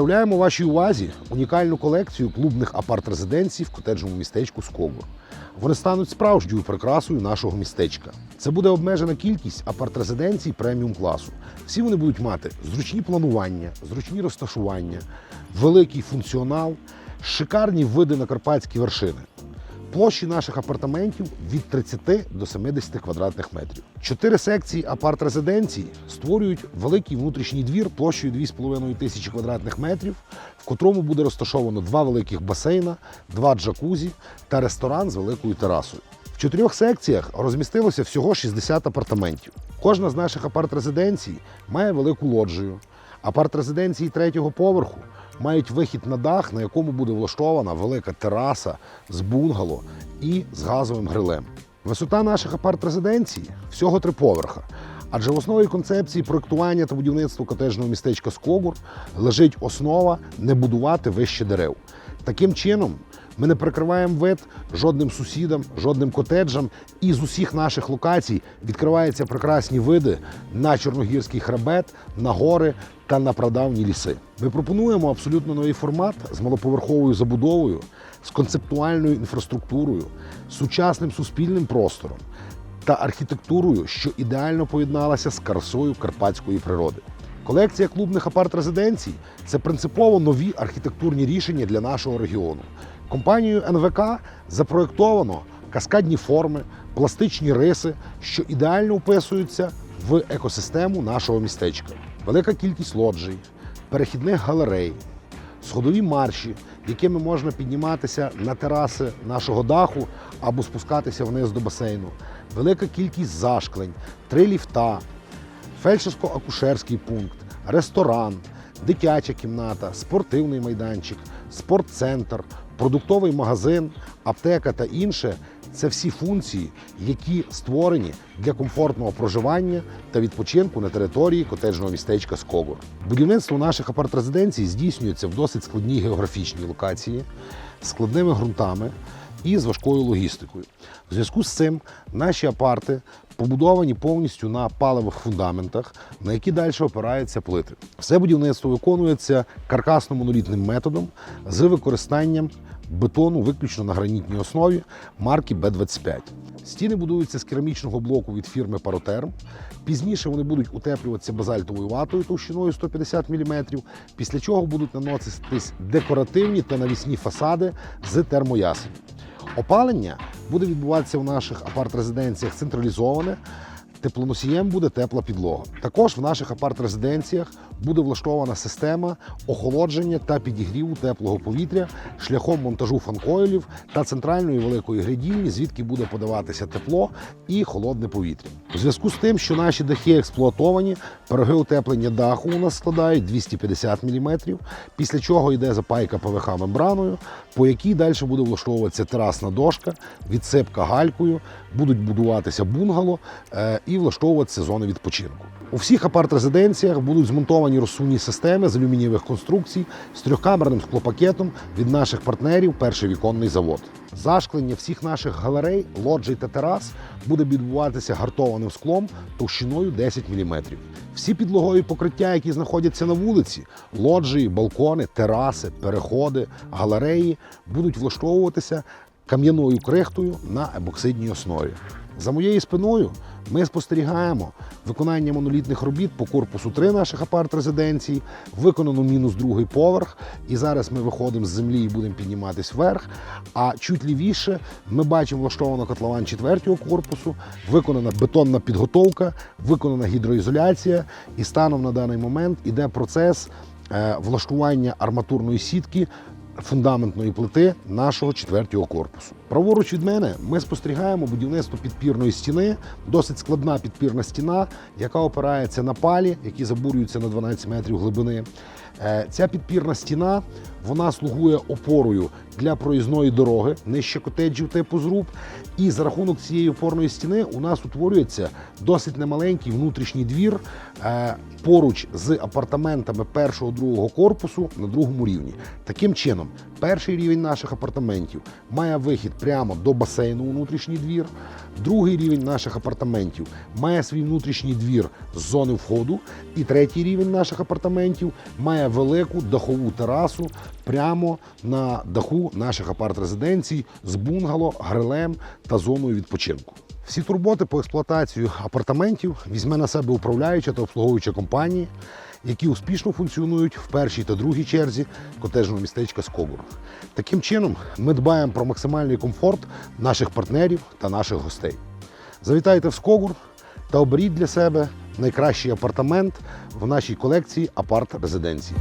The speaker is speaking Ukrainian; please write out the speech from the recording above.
Представляємо вашій увазі унікальну колекцію клубних апарт-резиденцій в котеджному містечку Скогур. Вони стануть справжньою прикрасою нашого містечка. Це буде обмежена кількість апарт-резиденцій преміум класу. Всі вони будуть мати зручні планування, зручні розташування, великий функціонал, шикарні види на карпатські вершини. Площі наших апартаментів від 30 до 70 квадратних метрів. Чотири секції апарт-резиденції створюють великий внутрішній двір площею 2,5 тисячі квадратних метрів, в котрому буде розташовано два великих басейна, два джакузі та ресторан з великою терасою. В чотирьох секціях розмістилося всього 60 апартаментів. Кожна з наших апарт-резиденцій має велику лоджію. Апарт-резиденції третього поверху мають вихід на дах, на якому буде влаштована велика тераса з бунгало і з газовим грилем. Висота наших апарт-резиденцій всього три поверха. Адже в основі концепції проектування та будівництва котежного містечка Скогур лежить основа не будувати вище дерев. Таким чином, ми не прикриваємо вид жодним сусідам, жодним котеджам, і з усіх наших локацій відкриваються прекрасні види на Чорногірський хребет, на гори та на прадавні ліси. Ми пропонуємо абсолютно новий формат з малоповерховою забудовою, з концептуальною інфраструктурою, сучасним суспільним простором та архітектурою, що ідеально поєдналася з красою карпатської природи. Колекція клубних апарт-резиденцій це принципово нові архітектурні рішення для нашого регіону. Компанією НВК запроєктовано каскадні форми, пластичні риси, що ідеально вписуються в екосистему нашого містечка. Велика кількість лоджій, перехідних галерей, сходові марші, якими можна підніматися на тераси нашого даху або спускатися вниз до басейну, велика кількість зашклень, три ліфта, фельдшерсько-акушерський пункт, ресторан, дитяча кімната, спортивний майданчик, спортцентр, продуктовий магазин, аптека та інше це всі функції, які створені для комфортного проживання та відпочинку на території котеджного містечка Скогур. Будівництво наших апарт-резиденцій здійснюється в досить складній географічній локації, складними ґрунтами і з важкою логістикою. В зв'язку з цим наші апарти побудовані повністю на паливих фундаментах, на які далі опираються плити. Все будівництво виконується каркасно-монолітним методом з використанням бетону виключно на гранітній основі марки Б-25. Стіни будуються з керамічного блоку від фірми Паротерм. Пізніше вони будуть утеплюватися базальтовою ватою товщиною 150 мм, після чого будуть наноситись декоративні та навісні фасади з термоясеню. Опалення буде відбуватися в наших апарт-резиденціях централізоване. Теплоносієм буде тепла підлога. Також в наших апарт-резиденціях буде влаштована система охолодження та підігріву теплого повітря шляхом монтажу фанкоїлів та центральної великої грядільні, звідки буде подаватися тепло і холодне повітря. У зв'язку з тим, що наші дахи експлуатовані, пороги утеплення даху у нас складають 250 мм, після чого йде запайка ПВХ мембраною, по якій далі буде влаштовуватися терасна дошка, відсипка галькою, будуть будуватися бунгало е, і влаштовуватися зони відпочинку. У всіх апарт-резиденціях будуть змонтовані розсувні системи з алюмінієвих конструкцій з трьохкамерним склопакетом від наших партнерів Перший віконний завод. Зашклення всіх наших галерей, лоджій та терас буде відбуватися гартованим склом товщиною 10 мм. Всі підлогові покриття, які знаходяться на вулиці, лоджії, балкони, тераси, переходи, галереї, будуть влаштовуватися кам'яною крихтою на ебоксидній основі. За моєю спиною ми спостерігаємо виконання монолітних робіт по корпусу 3 наших апарт-резиденцій, виконано мінус другий поверх. І зараз ми виходимо з землі і будемо підніматись вверх. А чуть лівіше ми бачимо влаштовано котлован четвертого корпусу, виконана бетонна підготовка, виконана гідроізоляція. І станом на даний момент іде процес е, влаштування арматурної сітки фундаментної плити нашого четвертого корпусу. Праворуч від мене ми спостерігаємо будівництво підпірної стіни, досить складна підпірна стіна, яка опирається на палі, які забурюються на 12 метрів глибини. Е, Ця підпірна стіна вона слугує опорою для проїзної дороги нижче котеджів типу зруб. І за рахунок цієї опорної стіни у нас утворюється досить немаленький внутрішній двір е, поруч з апартаментами першого другого корпусу на другому рівні. Таким чином, перший рівень наших апартаментів має вихід прямо до басейну внутрішній двір. Другий рівень наших апартаментів має свій внутрішній двір з зони входу. І третій рівень наших апартаментів має велику дахову терасу прямо на даху наших апарт-резиденцій з бунгало, грилем та зоною відпочинку. Всі турботи по експлуатацію апартаментів візьме на себе управляюча та обслуговуюча компанії, які успішно функціонують в першій та другій черзі котежного містечка Скогур. Таким чином, ми дбаємо про максимальний комфорт наших партнерів та наших гостей. Завітайте в Скогур та оберіть для себе найкращий апартамент в нашій колекції апарт-резиденції.